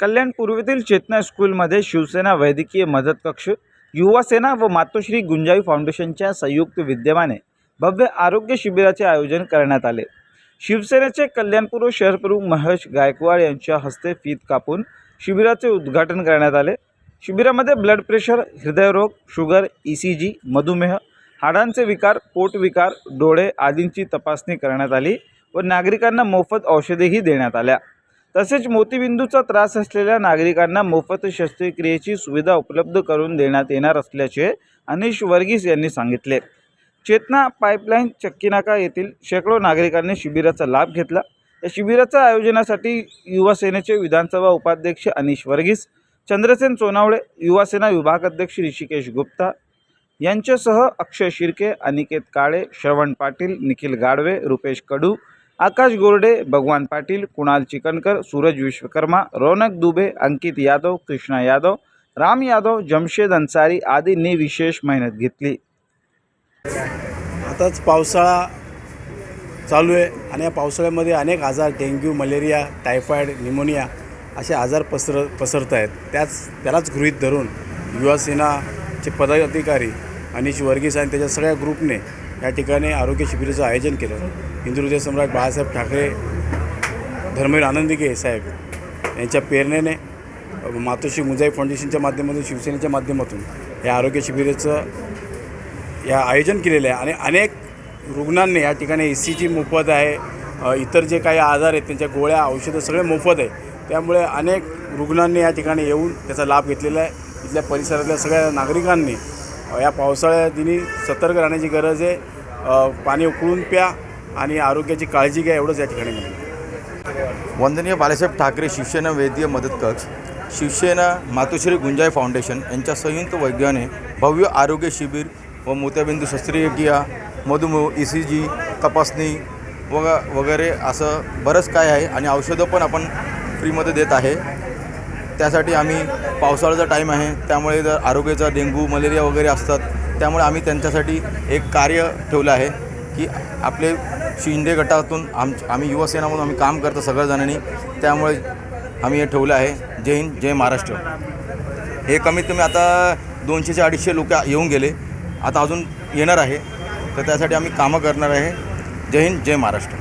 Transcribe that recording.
कल्याण पूर्वेतील चेतना स्कूलमध्ये शिवसेना वैद्यकीय मदत कक्ष युवासेना व मातोश्री गुंजाई फाउंडेशनच्या संयुक्त विद्यमाने भव्य आरोग्य शिबिराचे आयोजन करण्यात आले. शिवसेनेचे कल्याणपूर्व शहरप्रमुख महेश गायकवाड यांच्या हस्ते फीत कापून शिबिराचे उद्घाटन करण्यात आले. शिबिरामध्ये ब्लड प्रेशर हृदयरोग शुगर ई सी जी मधुमेह हाडांचे विकार पोटविकार डोळे आदींची तपासणी करण्यात आली व नागरिकांना मोफत औषधेही देण्यात आल्या. तसेच मोतीबिंदूचा त्रास असलेल्या नागरिकांना मोफत शस्त्रक्रियेची सुविधा उपलब्ध करून देण्यात येणार असल्याचे अनिश वर्गीस यांनी सांगितले. चेतना पाईपलाईन चक्कीनाका येथील शेकडो नागरिकांनी शिबिराचा लाभ घेतला. या शिबिराच्या आयोजनासाठी युवासेनेचे विधानसभा उपाध्यक्ष अनिश वर्गीस चंद्रसेन सोनावळे युवासेना विभाग अध्यक्ष ऋषिकेश गुप्ता यांच्यासह अक्षय शिर्के अनिकेत काळे श्रवण पाटील निखिल गाडवे रुपेश कडू आकाश गोरडे भगवान पाटील कुणाल चिकनकर सूरज विश्वकर्मा रौनक दुबे अंकित यादव कृष्णा यादव राम यादव जमशेद अन्सारी आदींनी विशेष मेहनत घेतली. आताच पावसाळा चालू आहे आणि या पावसाळ्यामध्ये अनेक आजार डेंग्यू मलेरिया टायफॉईड निमोनिया असे आजार पसर पसरत आहेत. त्याच त्यालाच गृहीत धरून युवासेनाचे पदाधिकारी अनिश वर्गीस आणि त्याच्या सगळ्या ग्रुपने या ठिकाणी आरोग्य शिबिराचं आयोजन केलं. हिंदुहृदय सम्राट बाळासाहेब ठाकरे धर्मवीर आनंदिके साहेब यांच्या प्रेरणेने मातोश्री मुजाई फाउंडेशनच्या माध्यमातून शिवसेनेच्या माध्यमातून या आरोग्य शिबिराचं या आयोजन केलेलं आहे. आणि अनेक रुग्णांनी या ठिकाणी ए सी जी मोफत आहे इतर जे काही आजार आहेत त्यांच्या गोळ्या औषधं सगळे मोफत आहे. त्यामुळे अनेक रुग्णांनी या ठिकाणी येऊन त्याचा लाभ घेतलेला आहे. इथल्या परिसरातल्या सगळ्या नागरिकांनी या पावसाळ्या दिनी सतर्क राहण्याची गरज आहे. पाणी उकळून प्या आणि आरोग्याची काळजी घ्या एवढंच या ठिकाणी म्हणून वंदनीय बाळासाहेब ठाकरे शिवसेना वैद्य मदत कक्ष शिवसेना मातोश्री गुंजाई फाउंडेशन यांच्या संयुक्त वैज्ञाने भव्य आरोग्य शिबिर व मोत्याबिंदू शस्त्रक्रिया मधुमेह ई सी जी तपासणी वग वगैरे असं बरंच काय आहे आणि औषधं पण आपण फ्रीमध्ये देत आहे. त्यासाठी आम्ही पावसाळ्याचा टाईम आहे. त्यामुळे जर आरोग्याचा डेंग्यू मलेरिया वगैरे असतात त्यामुळे आम्ही त्यांच्यासाठी एक कार्य ठेवलं आहे की आपले शिंदे गटातून आम आम्ही युवासेनामधून आम्ही काम करतो सगळ्याजणांनी. त्यामुळे आम्ही हे ठेवलं आहे. जय हिंद जय महाराष्ट्र. हे कमीत कमी आता दोनशेचे अडीचशे लोक येऊन गेले. आता अजून येणार आहे. तर त्यासाठी आम्ही कामं करणार आहे. जय हिंद जय महाराष्ट्र.